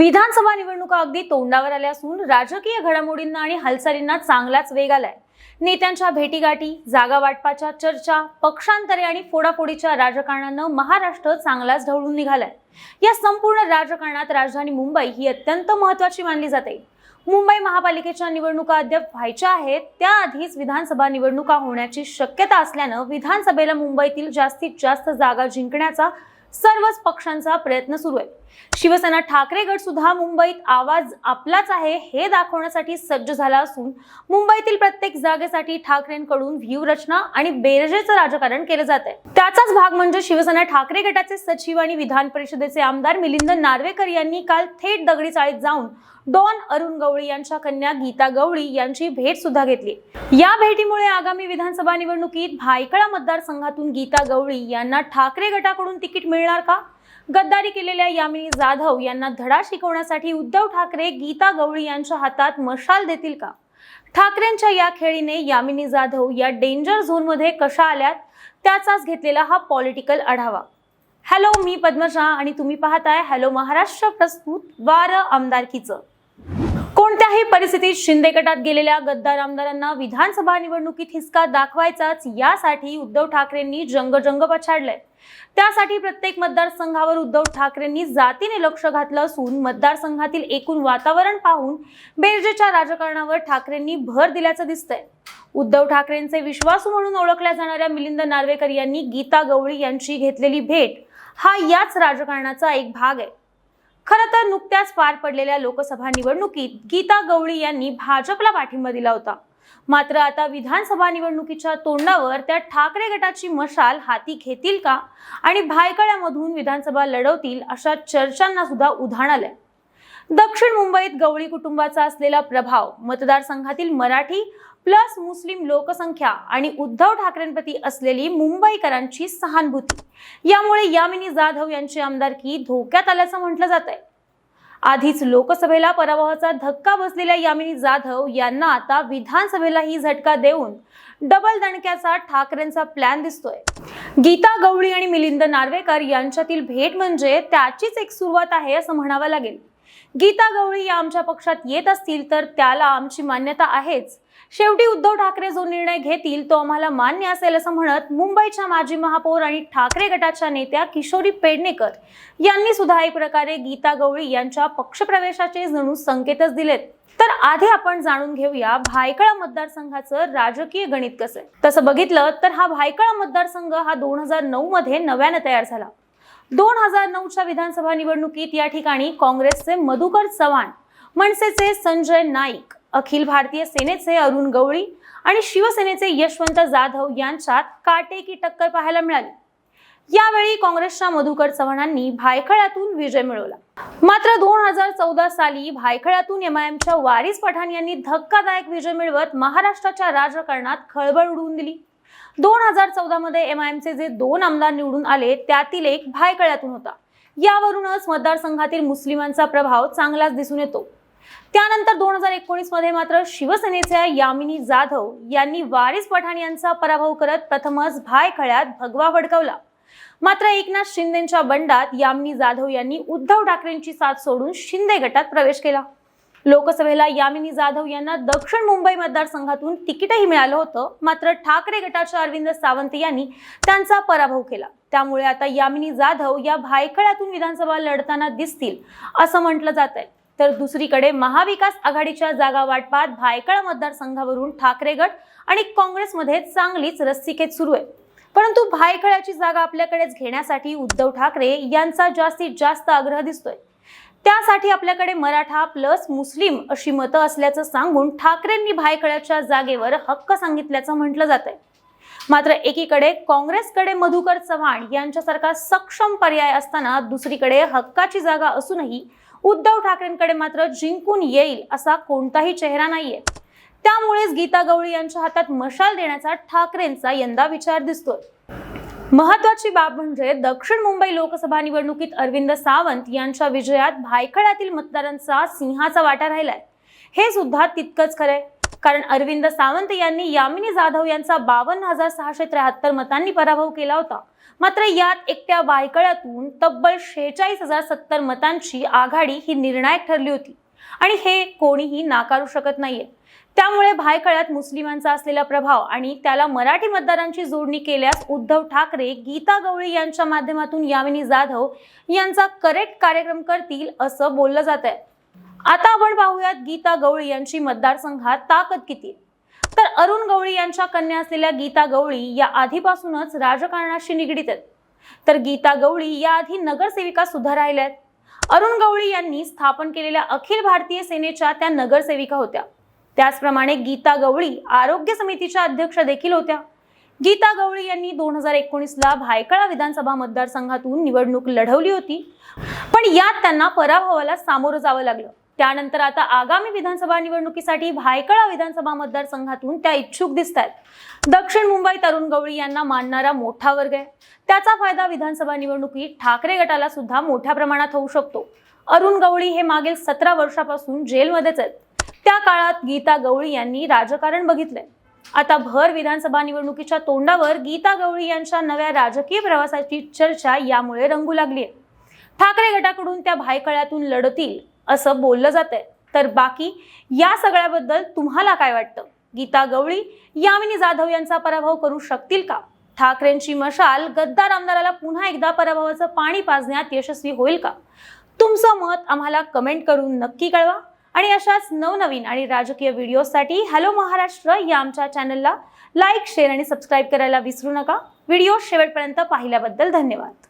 विधानसभा निवडणुका अगदी तोंडावर आल्या असून राजकीय घडामोडींना आणि हालचालींना चांगलाच वेग आलाय. नेत्यांच्या भेटीगाठी जागा वाटपाच्या चर्चा पक्षांतरे आणि फोडाफोडीच्या राजकारणानं महाराष्ट्र चांगलाच ढवळून निघालाय. या संपूर्ण राजकारणात राजधानी मुंबई ही अत्यंत महत्वाची मानली जाते. मुंबई महापालिकेच्या निवडणुका अद्याप व्हायच्या आहेत त्याआधीच विधानसभा निवडणुका होण्याची शक्यता असल्यानं विधानसभेला मुंबईतील जास्तीत जास्त जागा जिंकण्याचा सर्वच पक्षांचा प्रयत्न सुरू आहे. शिवसेना ठाकरे गट सुद्धा मुंबईत आवाज आपलाच आहे हे दाखवण्यासाठी सज्ज झाला असून मुंबईतील प्रत्येक जागेसाठी ठाकरेंकडून व्यूहरचना आणि बेरजेचं राजकारण केलं जात आहे. त्याचाच भाग म्हणजे शिवसेना ठाकरे गटाचे सचिव आणि विधान परिषदेचे आमदार मिलिंद नार्वेकर यांनी काल थेट दगडी चाळीत जाऊन डॉन अरुण गवळी यांच्या कन्या गीता गवळी यांची भेट सुद्धा घेतली. या भेटीमुळे आगामी विधानसभा निवडणुकीत भायखळा मतदारसंघातून गीता गवळी यांना ठाकरे गटाकडून तिकीट मिळणार का? गद्दारी केलेल्या यामिनी जाधव यांना धडा शिकवण्यासाठी उद्धव ठाकरे गीता गवळी यांच्या हातात मशाल देतील का? ठाकरेंच्या या खेळीने यामिनी जाधव या डेंजर झोनमध्ये कशा आल्यात? त्याचाच घेतलेला हा पॉलिटिकल आढावा. हॅलो मी पद्मजा आणि तुम्ही पाहताय हॅलो महाराष्ट्र प्रस्तुत वार आमदारकीचं. कोणत्याही परिस्थितीत शिंदे गटात गेलेल्या गद्दार आमदारांना विधानसभा निवडणुकीत हिसका दाखवायचाच यासाठी उद्धव ठाकरेंनी जंगजंग पछाडलंय. त्यासाठी प्रत्येक मतदारसंघावर उद्धव ठाकरेंनी जातीने लक्ष घातलं असून मतदारसंघातील एकूण वातावरण पाहून बेरजेच्या राजकारणावर ठाकरेंनी भर दिल्याचं दिसतंय. उद्धव ठाकरेंचे विश्वासू म्हणून ओळखल्या जाणाऱ्या मिलिंद नार्वेकर यांनी गीता गवळी यांची घेतलेली भेट हा याच राजकारणाचा एक भाग आहे. खरं तर नुकत्याच पार पडलेल्या लोकसभा निवडणुकीत गीता गवळी यांनी भाजपला पाठिंबा दिला होता. मात्र आता विधानसभा निवडणुकीच्या तोंडावर त्या ठाकरे गटाची मशाल हाती घेतील का? आणि भायखळ्यामधून विधानसभा लढवतील अशा चर्चांना सुद्धा उधाण आलंय. दक्षिण मुंबईत गवळी कुटुंबाचा असलेला प्रभाव मतदारसंघातील मराठी प्लस मुस्लिम लोकसंख्या आणि उद्धव ठाकरेंप्रती असलेली मुंबईकरांची सहानुभूती. यामुळे यामिनी जाधव यांची आमदारकी धोक्यात आल्याचं म्हटलं जात आहे आधीच लोकसभेला पराभवाचा धक्का बसलेल्या यामिनी जाधव यांना आता विधानसभेलाही झटका देऊन डबल दणक्याचा ठाकरेंचा प्लॅन दिसतोय. गीता गवळी आणि मिलिंद नार्वेकर यांच्यातील भेट म्हणजे त्याचीच एक सुरुवात आहे असं म्हणावं लागेल. गीता गवळी या आमच्या पक्षात येत असतील तर त्याला आमची मान्यता आहेच. शेवटी उद्धव ठाकरे जो निर्णय घेतील तो आम्हाला मान्य असेल असं म्हणत मुंबईच्या माजी महापौर आणि ठाकरे गटाच्या नेत्या किशोरी पेडणेकर यांनी सुद्धा एक प्रकारे गीता गवळी यांच्या पक्षप्रवेशाचे जणू संकेतच दिलेत. तर आधी आपण जाणून घेऊया भायखळा मतदारसंघाचं राजकीय गणित कसं आहे. तसं बघितलं तर हा भायखळा मतदारसंघ हा दोन हजार नऊ मध्ये नव्यानं तयार झाला. दोन हजार नऊच्या विधानसभा निवडणुकीत या ठिकाणी काँग्रेसचे मधुकर चव्हाण मनसेचे संजय नाईक अखिल भारतीय सेनेचे अरुण गवळी आणि शिवसेनेचे यशवंत जाधव यांच्यात काटेकी टक्कर पाहायला मिळाली. यावेळी काँग्रेसच्या मधुकर चव्हाणांनी भायखळ्यातून विजय मिळवला. मात्र दोन हजार चौदा साली भायखळ्यातून एमआयएमच्या वारिस पठाण यांनी धक्कादायक विजय मिळवत महाराष्ट्राच्या राजकारणात खळबळ उडवून दिली. दोन हजार चौदा मध्ये एमचे जे दोन आमदार निवडून आले त्यातील एक भायकळ्यातून होता. यावरूनच मतदारसंघातील मुस्लिमांचा प्रभाव चांगलाच दिसून येतो. त्यानंतर दोन हजार एकोणीसमध्ये मात्र शिवसेनेच्या यामिनी जाधव यांनी वारिस पठाण यांचा पराभव करत प्रथमच भायखळ्यात भगवा फडकवला मात्र एकनाथ शिंदेच्या बंडात यामिनी जाधव यांनी उद्धव ठाकरेंची साथ सोडून शिंदे गटात प्रवेश केला. लोकसभेला यामिनी जाधव यांना दक्षिण मुंबई मतदारसंघातून तिकीटही मिळालं होतं. मात्र ठाकरे गटाच्या अरविंद सावंत यांनी त्यांचा पराभव केला. त्यामुळे आता यामिनी जाधव या भायखळ्यातून विधानसभा लढताना दिसतील असं म्हटलं जात आहे तर दुसरीकडे महाविकास आघाडीच्या जागा वाटपात भायखळा मतदारसंघावरून ठाकरे गट आणि काँग्रेसमध्ये चांगलीच रस्सीखेच सुरू आहे. परंतु भायखळ्याची जागा आपल्याकडेच घेण्यासाठी उद्धव ठाकरे यांचा जास्तीत जास्त आग्रह दिसतोय. त्यासाठी आपल्याकडे मराठा प्लस मुस्लिम अशी मतं असल्याचं सांगून ठाकरेंनी भायखळ्याच्या जागेवर हक्क सांगितल्याचं म्हटलं जात आहे मात्र एकीकडे काँग्रेसकडे मधुकर चव्हाण यांच्यासारखा सक्षम पर्याय असताना दुसरीकडे हक्काची जागा असूनही उद्धव ठाकरेंकडे मात्र जिंकून येईल असा कोणताही चेहरा नाहीये. त्यामुळेच गीता गवळी यांच्या हातात मशाल देण्याचा ठाकरेंचा यंदा विचार दिसतोय. महत्वाची बाब म्हणजे दक्षिण मुंबई लोकसभा निवडणुकीत अरविंद सावंत यांच्या विजयात भायखळ्यातील मतदारांचा सिंहाचा वाटा राहिलाय. हे सुद्धा तितकंच खरंय. कारण अरविंद सावंत यांनी यामिनी जाधव यांचा बावन्न हजार सहाशे त्र्याहत्तर मतांनी पराभव केला होता. मात्र यात एकट्या बायकळ्यातून तब्बल शेहेचाळीस हजार सत्तर मतांची आघाडी ही निर्णायक ठरली होती. आणि हे कोणीही नाकारू शकत नाहीये. त्यामुळे भायखळ्यात मुस्लिमांचा असलेला प्रभाव आणि त्याला मराठी मतदारांची जोडणी केल्यास उद्धव ठाकरे गीता गवळी यांच्या माध्यमातून यामिनी जाधव यांचा करेक्ट कार्यक्रम करतील असं बोललं जात आहे आता आपण पाहूयात गीता गवळी यांची मतदारसंघात ताकद किती तर अरुण गवळी यांच्या कन्या असलेल्या गीता गवळी या आधीपासूनच राजकारणाशी निगडीत आहेत. तर गीता गवळी या आधी नगरसेविका सुद्धा राहिल्या आहेत. अरुण गवळी यांनी स्थापन केलेल्या अखिल भारतीय सेनेच्या त्या नगरसेविका होत्या. त्याचप्रमाणे गीता गवळी आरोग्य समितीच्या अध्यक्ष देखील होत्या. गीता गवळी यांनी दोन हजार एकोणीसला भायखळा विधानसभा मतदारसंघातून निवडणूक लढवली होती. पण यात त्यांना पराभवाला सामोरं जावं लागलं. त्यानंतर आता आगामी विधानसभा निवडणुकीसाठी भायखळा विधानसभा मतदारसंघातून त्या इच्छुक दिसत आहेत दक्षिण मुंबईत अरुण गवळी यांना मानणारा मोठा वर्ग आहे. त्याचा फायदा विधानसभा निवडणुकीत ठाकरे गटाला सुद्धा मोठ्या प्रमाणात होऊ शकतो. अरुण गवळी हे मागील सतरा वर्षापासून जेलमध्येच आहेत. त्या काळात गीता गवळी यांनी राजकारण बघितलंय. आता भर विधानसभा निवडणुकीच्या तोंडावर गीता गवळी यांच्या नव्या राजकीय प्रवासाची चर्चा यामुळे रंगू लागली आहे ठाकरे गटाकडून त्या भायखळ्यातून लढतील असं बोललं जात आहे तर बाकी या सगळ्याबद्दल तुम्हाला काय वाटतं? गीता गवळी यामिनी जाधव यांचा पराभव करू शकतील का? ठाकरेंची मशाल गद्दार आमदाराला पुन्हा एकदा पराभवाचं पाणी पाजण्यात यशस्वी होईल का? तुमचं मत आम्हाला कमेंट करून नक्की कळवा. आणि अशाच नवनवीन आणि राजकीय व्हिडिओसाठी हॅलो महाराष्ट्र या आमच्या चॅनलला लाईक शेअर आणि सबस्क्राईब करायला विसरू नका. व्हिडिओ शेवटपर्यंत पाहिल्याबद्दल धन्यवाद.